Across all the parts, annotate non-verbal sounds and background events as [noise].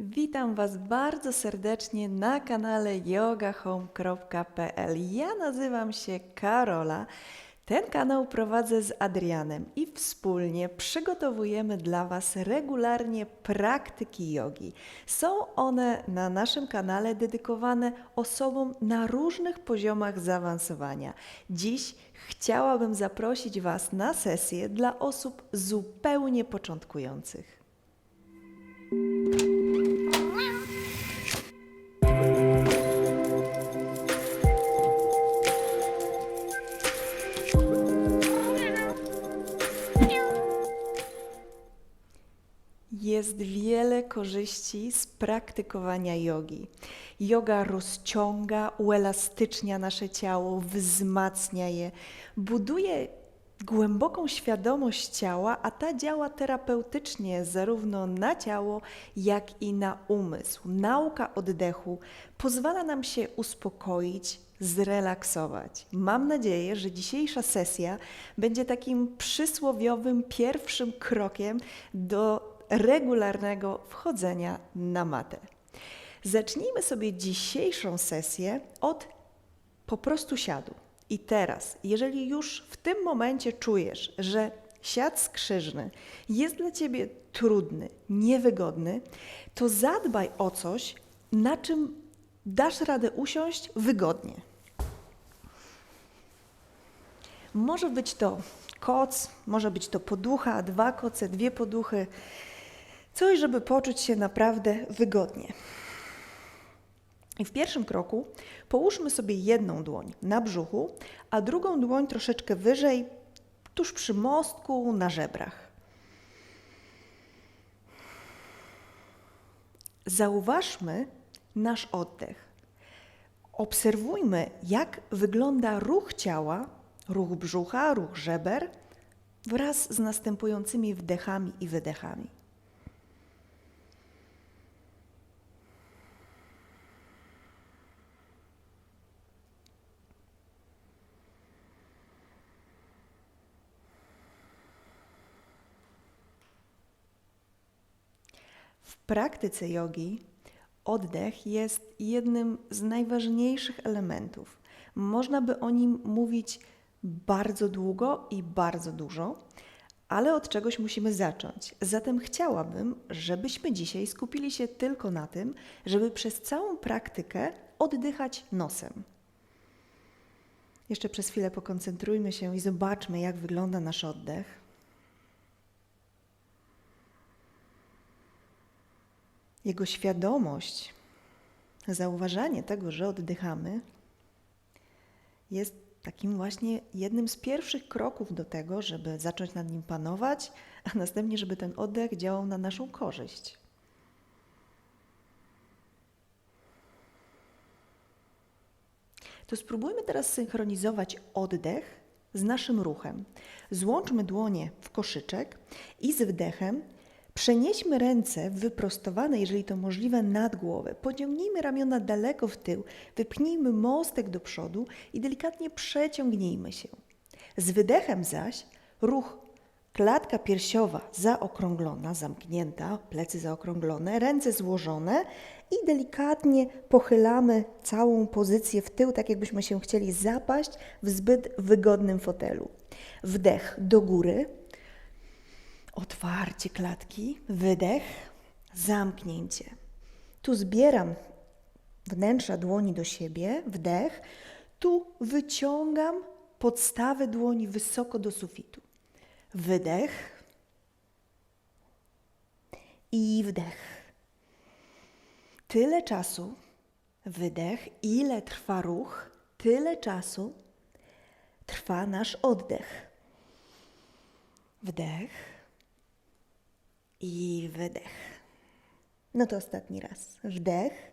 Witam Was bardzo serdecznie na kanale yogahome.pl. Ja nazywam się Karola. Ten kanał prowadzę z Adrianem i wspólnie przygotowujemy dla Was regularnie praktyki jogi. Są one na naszym kanale dedykowane osobom na różnych poziomach zaawansowania. Dziś chciałabym zaprosić Was na sesję dla osób zupełnie początkujących. Jest wiele korzyści z praktykowania jogi. Yoga rozciąga, uelastycznia nasze ciało, wzmacnia je, buduje głęboką świadomość ciała, a ta działa terapeutycznie zarówno na ciało, jak i na umysł. Nauka oddechu pozwala nam się uspokoić, zrelaksować. Mam nadzieję, że dzisiejsza sesja będzie takim przysłowiowym pierwszym krokiem do regularnego wchodzenia na matę. Zacznijmy sobie dzisiejszą sesję od po prostu siadu. I teraz, jeżeli już w tym momencie czujesz, że siad skrzyżny jest dla ciebie trudny, niewygodny, to zadbaj o coś, na czym dasz radę usiąść wygodnie. Może być to koc, może być to poducha, dwa koce, dwie poduchy. Coś, żeby poczuć się naprawdę wygodnie. I w pierwszym kroku połóżmy sobie jedną dłoń na brzuchu, a drugą dłoń troszeczkę wyżej, tuż przy mostku, na żebrach. Zauważmy nasz oddech. Obserwujmy, jak wygląda ruch ciała, ruch brzucha, ruch żeber wraz z następującymi wdechami i wydechami. Praktyce jogi oddech jest jednym z najważniejszych elementów. Można by o nim mówić bardzo długo i bardzo dużo, ale od czegoś musimy zacząć. Zatem chciałabym, żebyśmy dzisiaj skupili się tylko na tym, żeby przez całą praktykę oddychać nosem. Jeszcze przez chwilę pokoncentrujmy się i zobaczmy, jak wygląda nasz oddech. Jego świadomość, zauważanie tego, że oddychamy, jest takim właśnie jednym z pierwszych kroków do tego, żeby zacząć nad nim panować, a następnie, żeby ten oddech działał na naszą korzyść. To spróbujmy teraz synchronizować oddech z naszym ruchem. Złączmy dłonie w koszyczek i z wdechem Przenieśmy ręce wyprostowane, jeżeli to możliwe, nad głowę. Pociągnijmy ramiona daleko w tył, wypnijmy mostek do przodu i delikatnie przeciągnijmy się. Z wydechem zaś ruch klatka piersiowa zaokrąglona, zamknięta, plecy zaokrąglone, ręce złożone i delikatnie pochylamy całą pozycję w tył, tak jakbyśmy się chcieli zapaść w zbyt wygodnym fotelu. Wdech do góry, otwarcie klatki, wydech, zamknięcie. Tu zbieram wnętrza dłoni do siebie, wdech, tu wyciągam podstawę dłoni wysoko do sufitu. Wydech i wdech. Tyle czasu, wydech, ile trwa ruch, tyle czasu trwa nasz oddech. Wdech i wydech. No to ostatni raz. Wdech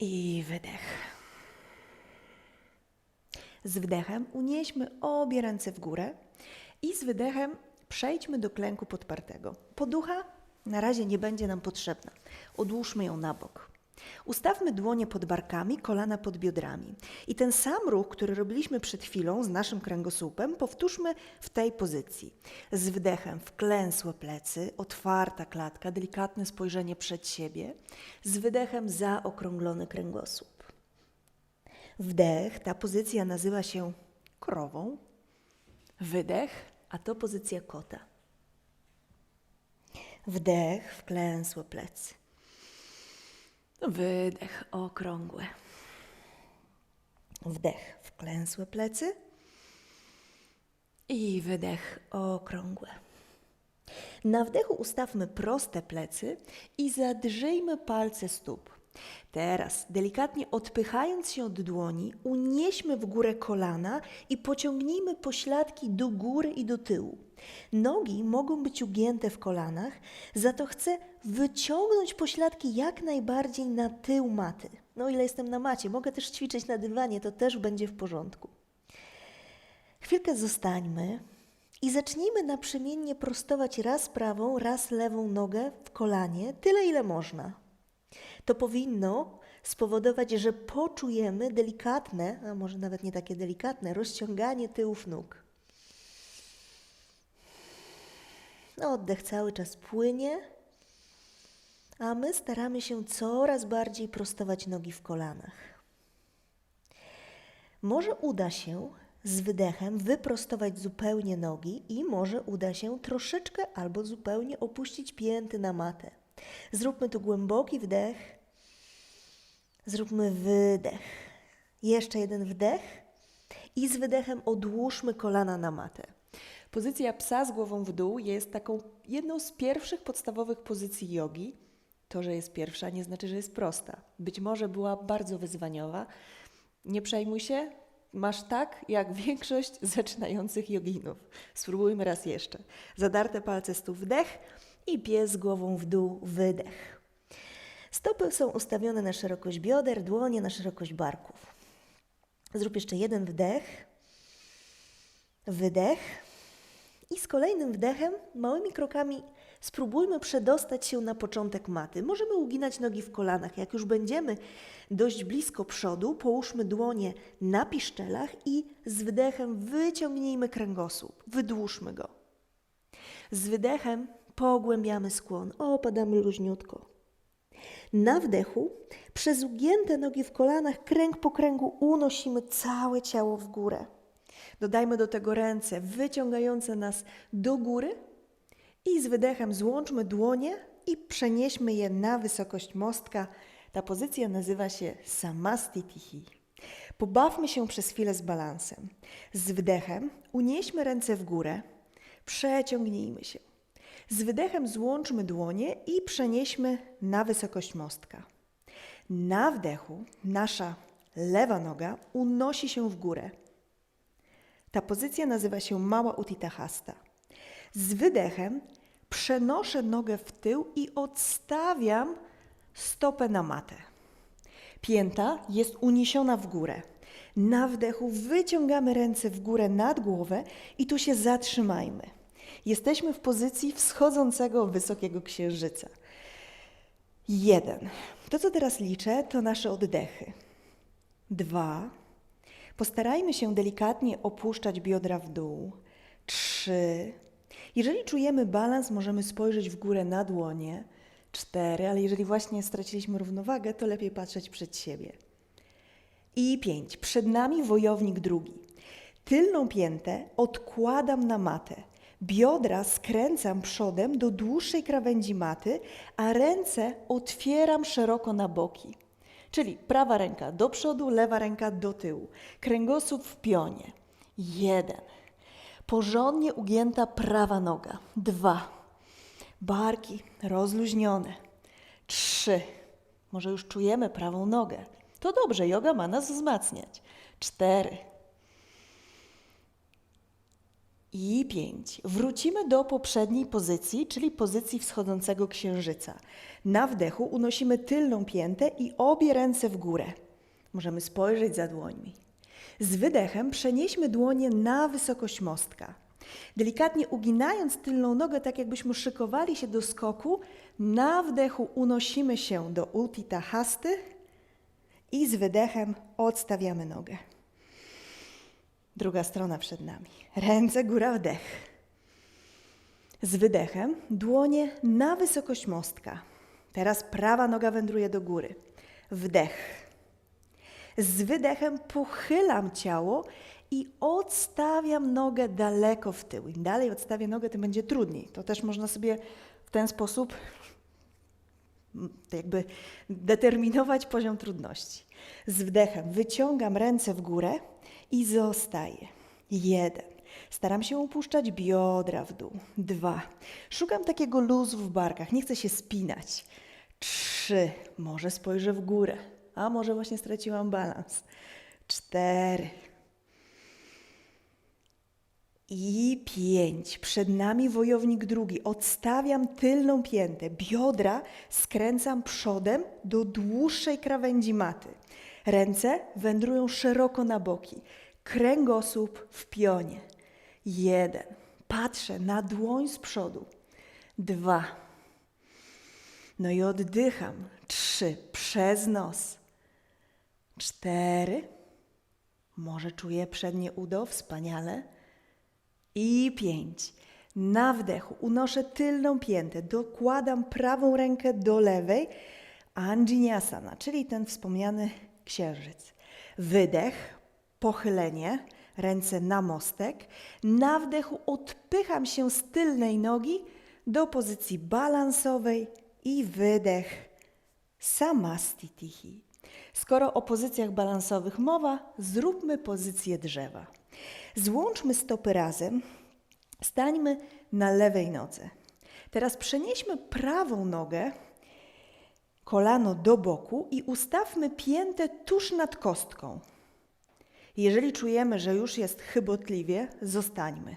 i wydech. Z wdechem unieśmy obie ręce w górę i z wydechem przejdźmy do klęku podpartego. Poducha na razie nie będzie nam potrzebna. Odłóżmy ją na bok. Ustawmy dłonie pod barkami, kolana pod biodrami. I ten sam ruch, który robiliśmy przed chwilą z naszym kręgosłupem, powtórzmy w tej pozycji. Z wdechem wklęsłe plecy, otwarta klatka, delikatne spojrzenie przed siebie. Z wydechem zaokrąglony kręgosłup. Wdech, ta pozycja nazywa się krową. Wydech, a to pozycja kota. Wdech, wklęsłe plecy. Wydech okrągłe. Wdech, wklęsłe plecy. I wydech okrągłe. Na wdechu ustawmy proste plecy i zadrzyjmy palce stóp. Teraz, delikatnie odpychając się od dłoni, unieśmy w górę kolana i pociągnijmy pośladki do góry i do tyłu. Nogi mogą być ugięte w kolanach, za to chcę wyciągnąć pośladki jak najbardziej na tył maty. No ile jestem na macie, mogę też ćwiczyć na dywanie, to też będzie w porządku. Chwilkę zostańmy i zacznijmy naprzemiennie prostować raz prawą, raz lewą nogę w kolanie, tyle ile można. To powinno spowodować, że poczujemy delikatne, a może nawet nie takie delikatne, rozciąganie tyłów nóg. Oddech cały czas płynie, a my staramy się coraz bardziej prostować nogi w kolanach. Może uda się z wydechem wyprostować zupełnie nogi i może uda się troszeczkę albo zupełnie opuścić pięty na matę. Zróbmy tu głęboki wdech. Zróbmy wydech. Jeszcze jeden wdech i z wydechem odłóżmy kolana na matę. Pozycja psa z głową w dół jest taką jedną z pierwszych podstawowych pozycji jogi. To, że jest pierwsza, nie znaczy, że jest prosta. Być może była bardzo wyzwaniowa. Nie przejmuj się, masz tak jak [laughs] większość zaczynających joginów. Spróbujmy raz jeszcze. Zadarte palce stóp wdech i pies głową w dół wydech. Stopy są ustawione na szerokość bioder, dłonie na szerokość barków. Zrób jeszcze jeden wdech, wydech i z kolejnym wdechem małymi krokami spróbujmy przedostać się na początek maty. Możemy uginać nogi w kolanach. Jak już będziemy dość blisko przodu, połóżmy dłonie na piszczelach i z wydechem wyciągnijmy kręgosłup, wydłużmy go. Z wydechem pogłębiamy skłon, opadamy luźniutko. Na wdechu, przez ugięte nogi w kolanach, kręg po kręgu unosimy całe ciało w górę. Dodajmy do tego ręce wyciągające nas do góry i z wydechem złączmy dłonie i przenieśmy je na wysokość mostka. Ta pozycja nazywa się Samastitihi. Pobawmy się przez chwilę z balansem. Z wdechem unieśmy ręce w górę, przeciągnijmy się. Z wydechem złączmy dłonie i przenieśmy na wysokość mostka. Na wdechu nasza lewa noga unosi się w górę. Ta pozycja nazywa się mała utitahasta. Z wydechem przenoszę nogę w tył i odstawiam stopę na matę. Pięta jest uniesiona w górę. Na wdechu wyciągamy ręce w górę nad głowę i tu się zatrzymajmy. Jesteśmy w pozycji wschodzącego wysokiego księżyca. Jeden. To, co teraz liczę, to nasze oddechy. Dwa. Postarajmy się delikatnie opuszczać biodra w dół. Trzy. Jeżeli czujemy balans, możemy spojrzeć w górę na dłonie. Cztery, ale jeżeli właśnie straciliśmy równowagę, to lepiej patrzeć przed siebie. I pięć. Przed nami wojownik drugi. Tylną piętę odkładam na matę. Biodra skręcam przodem do dłuższej krawędzi maty, a ręce otwieram szeroko na boki. Czyli prawa ręka do przodu, lewa ręka do tyłu. Kręgosłup w pionie. Jeden. Porządnie ugięta prawa noga. Dwa. Barki rozluźnione. Trzy. Może już czujemy prawą nogę. To dobrze, yoga ma nas wzmacniać. Cztery. I pięć. Wrócimy do poprzedniej pozycji, czyli pozycji wschodzącego księżyca. Na wdechu unosimy tylną piętę i obie ręce w górę. Możemy spojrzeć za dłońmi. Z wydechem przenieśmy dłonie na wysokość mostka. Delikatnie uginając tylną nogę, tak jakbyśmy szykowali się do skoku, na wdechu unosimy się do Uttita Hasty i z wydechem odstawiamy nogę. Druga strona przed nami. Ręce, góra, wdech. Z wydechem dłonie na wysokość mostka. Teraz prawa noga wędruje do góry. Wdech. Z wydechem pochylam ciało i odstawiam nogę daleko w tył. Im dalej odstawię nogę, tym będzie trudniej. To też można sobie w ten sposób mm, jakby determinować poziom trudności. Z wdechem wyciągam ręce w górę i zostaję. Jeden. Staram się opuszczać biodra w dół. Dwa. Szukam takiego luzu w barkach. Nie chcę się spinać. Trzy. Może spojrzę w górę. A może właśnie straciłam balans. Cztery. I pięć. Przed nami wojownik drugi. Odstawiam tylną piętę. Biodra skręcam przodem do dłuższej krawędzi maty. Ręce wędrują szeroko na boki. Kręgosłup w pionie. Jeden. Patrzę na dłoń z przodu. Dwa. No i oddycham. Trzy. Przez nos. Cztery. Może czuję przednie udo, wspaniale. I pięć. Na wdechu unoszę tylną piętę, dokładam prawą rękę do lewej, Anjiniasana, czyli ten wspomniany księżyc. Wydech, pochylenie, ręce na mostek. Na wdechu odpycham się z tylnej nogi do pozycji balansowej i wydech samastitihi. Skoro o pozycjach balansowych mowa, zróbmy pozycję drzewa. Złączmy stopy razem, stańmy na lewej nodze. Teraz przenieśmy prawą nogę, kolano do boku i ustawmy piętę tuż nad kostką. Jeżeli czujemy, że już jest chybotliwie, zostańmy.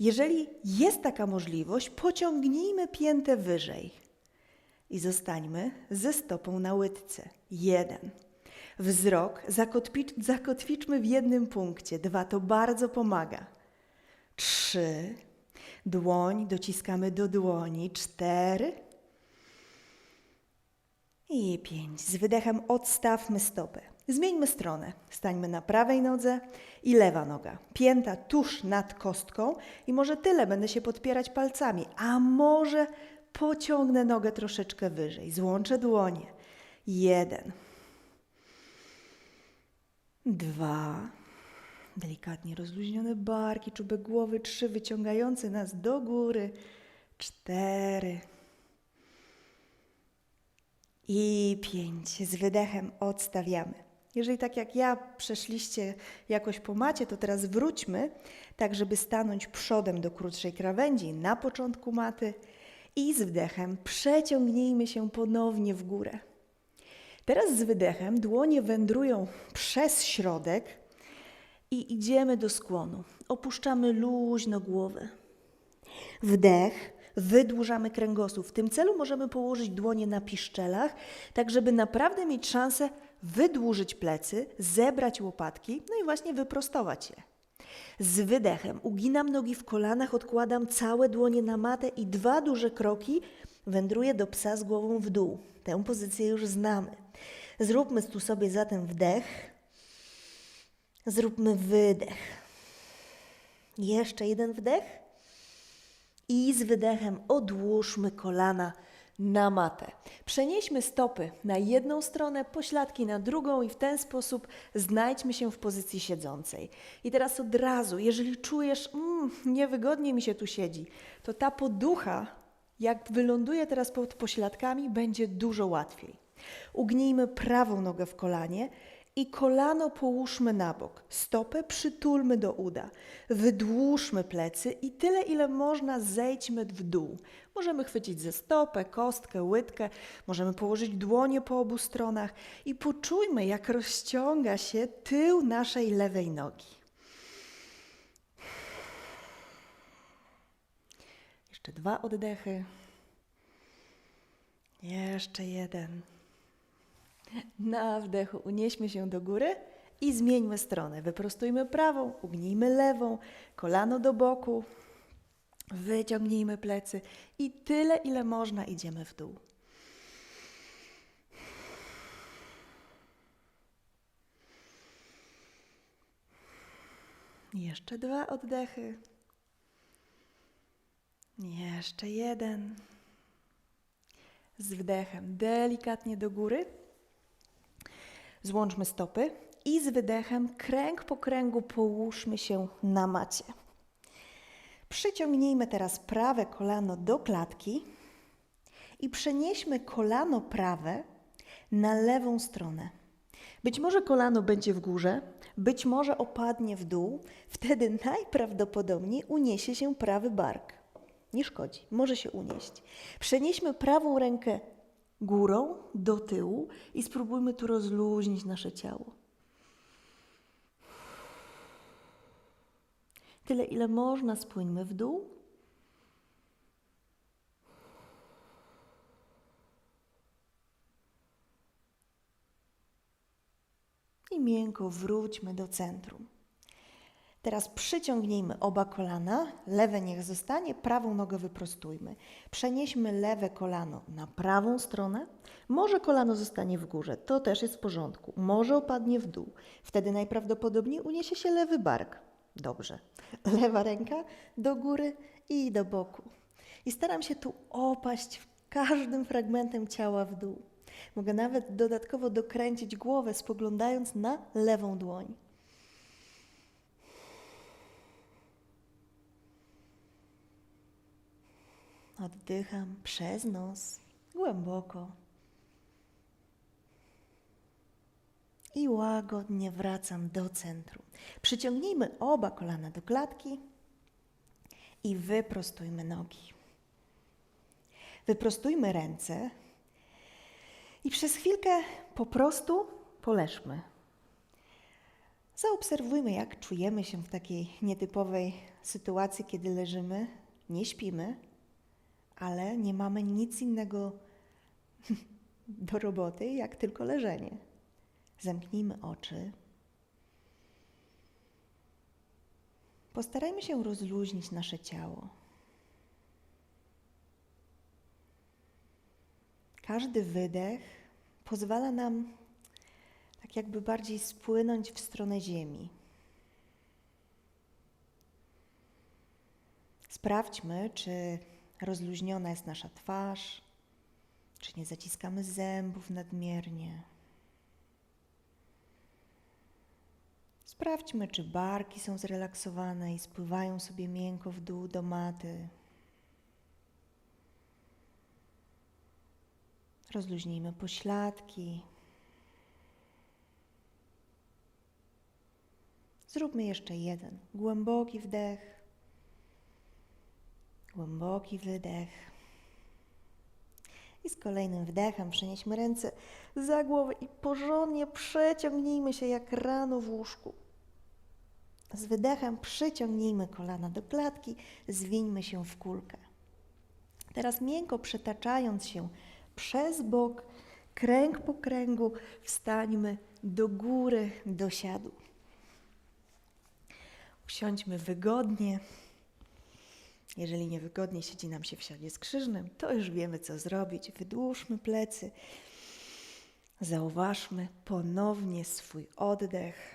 Jeżeli jest taka możliwość, pociągnijmy piętę wyżej i zostańmy ze stopą na łydce. Jeden. Wzrok zakotwicz, zakotwiczmy w jednym punkcie. Dwa, to bardzo pomaga. Trzy. Dłoń dociskamy do dłoni. Cztery. I pięć. Z wydechem odstawmy stopę. Zmieńmy stronę. Stańmy na prawej nodze i lewa noga. Pięta tuż nad kostką i może tyle będę się podpierać palcami, a może pociągnę nogę troszeczkę wyżej. Złączę dłonie. Jeden. Dwa. Delikatnie rozluźnione barki, czubek głowy. Trzy. Wyciągający nas do góry. Cztery. I pięć. Z wydechem odstawiamy. Jeżeli tak jak ja przeszliście jakoś po macie, to teraz wróćmy, tak żeby stanąć przodem do krótszej krawędzi na początku maty i z wdechem przeciągnijmy się ponownie w górę. Teraz z wydechem dłonie wędrują przez środek i idziemy do skłonu. Opuszczamy luźno głowę. Wdech, wydłużamy kręgosłup. W tym celu możemy położyć dłonie na piszczelach, tak żeby naprawdę mieć szansę wydłużyć plecy, zebrać łopatki, no i właśnie wyprostować je. Z wydechem uginam nogi w kolanach, odkładam całe dłonie na matę i dwa duże kroki wędruję do psa z głową w dół. Tę pozycję już znamy. Zróbmy tu sobie zatem wdech. Zróbmy wydech. Jeszcze jeden wdech. I z wydechem odłóżmy kolana na matę. Przenieśmy stopy na jedną stronę, pośladki na drugą i w ten sposób znajdźmy się w pozycji siedzącej. I teraz od razu, jeżeli czujesz, mm, niewygodnie mi się tu siedzi, to ta poducha, jak wyląduje teraz pod pośladkami, będzie dużo łatwiej. Ugnijmy prawą nogę w kolanie i kolano połóżmy na bok. Stopę przytulmy do uda. Wydłużmy plecy i tyle, ile można, zejdźmy w dół. Możemy chwycić ze stopę, kostkę, łydkę, możemy położyć dłonie po obu stronach i poczujmy, jak rozciąga się tył naszej lewej nogi. Jeszcze dwa oddechy. Jeszcze jeden. Na wdechu unieśmy się do góry i zmieńmy stronę. Wyprostujmy prawą, ugnijmy lewą, kolano do boku, wyciągnijmy plecy i tyle, ile można idziemy w dół. Jeszcze dwa oddechy. Jeszcze jeden. Z wdechem delikatnie do góry. Złączmy stopy i z wydechem kręg po kręgu połóżmy się na macie. Przyciągnijmy teraz prawe kolano do klatki i przenieśmy kolano prawe na lewą stronę. Być może kolano będzie w górze, być może opadnie w dół, wtedy najprawdopodobniej uniesie się prawy bark. Nie szkodzi, może się unieść. Przenieśmy prawą rękę górą do tyłu i spróbujmy tu rozluźnić nasze ciało. Tyle, ile można, spłyńmy w dół. I miękko wróćmy do centrum. Teraz przyciągnijmy oba kolana, lewe niech zostanie, prawą nogę wyprostujmy. Przenieśmy lewe kolano na prawą stronę. Może kolano zostanie w górze, to też jest w porządku. Może opadnie w dół. Wtedy najprawdopodobniej uniesie się lewy bark. Dobrze. Lewa ręka do góry i do boku. I staram się tu opaść każdym fragmentem ciała w dół. Mogę nawet dodatkowo dokręcić głowę, spoglądając na lewą dłoń. Oddycham przez nos, głęboko. I łagodnie wracam do centrum. Przyciągnijmy oba kolana do klatki i wyprostujmy nogi. Wyprostujmy ręce i przez chwilkę po prostu poleżmy. Zaobserwujmy, jak czujemy się w takiej nietypowej sytuacji, kiedy leżymy, nie śpimy, ale nie mamy nic innego [laughs] do roboty, jak tylko leżenie. Zamknijmy oczy. Postarajmy się rozluźnić nasze ciało. Każdy wydech pozwala nam tak jakby bardziej spłynąć w stronę ziemi. Sprawdźmy, czy rozluźniona jest nasza twarz, czy nie zaciskamy zębów nadmiernie. Sprawdźmy, czy barki są zrelaksowane i spływają sobie miękko w dół do maty. Rozluźnijmy pośladki. Zróbmy jeszcze jeden głęboki wdech, głęboki wydech. I z kolejnym wdechem przenieśmy ręce za głowę i porządnie przeciągnijmy się jak rano w łóżku. Z wydechem przyciągnijmy kolana do klatki, zwińmy się w kulkę. Teraz miękko przetaczając się przez bok, kręg po kręgu, wstańmy do góry, do siadu. Usiądźmy wygodnie. Jeżeli niewygodnie siedzi nam się w siadzie skrzyżnym, to już wiemy, co zrobić. Wydłużmy plecy. Zauważmy ponownie swój oddech.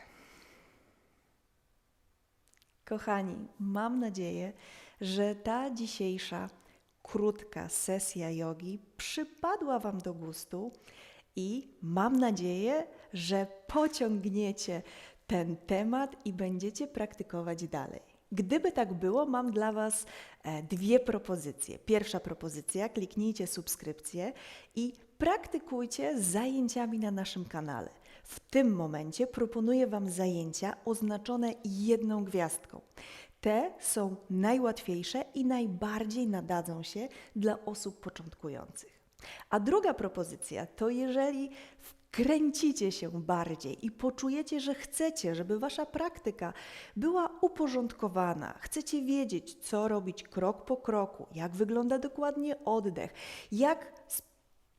Kochani, mam nadzieję, że ta dzisiejsza krótka sesja jogi przypadła Wam do gustu i mam nadzieję, że pociągniecie ten temat i będziecie praktykować dalej. Gdyby tak było, mam dla Was e, dwie propozycje. Pierwsza propozycja: kliknijcie subskrypcję i praktykujcie zajęciami na naszym kanale. W tym momencie proponuję Wam zajęcia oznaczone jedną gwiazdką. Te są najłatwiejsze i najbardziej nadadzą się dla osób początkujących. A druga propozycja to jeżeli wkręcicie się bardziej i poczujecie, że chcecie, żeby wasza praktyka była uporządkowana, chcecie wiedzieć, co robić krok po kroku, jak wygląda dokładnie oddech, jak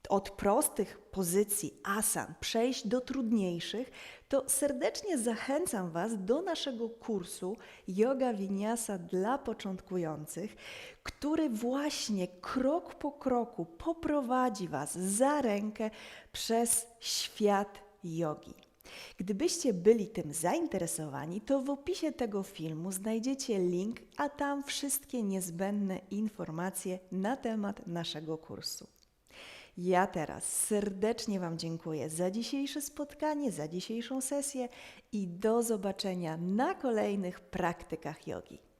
od prostych pozycji asan przejść do trudniejszych, to serdecznie zachęcam Was do naszego kursu Yoga Vinyasa dla początkujących, który właśnie krok po kroku poprowadzi Was za rękę przez świat jogi. Gdybyście byli tym zainteresowani, to w opisie tego filmu znajdziecie link, a tam wszystkie niezbędne informacje na temat naszego kursu. Ja teraz serdecznie Wam dziękuję za dzisiejsze spotkanie, za dzisiejszą sesję i do zobaczenia na kolejnych praktykach jogi.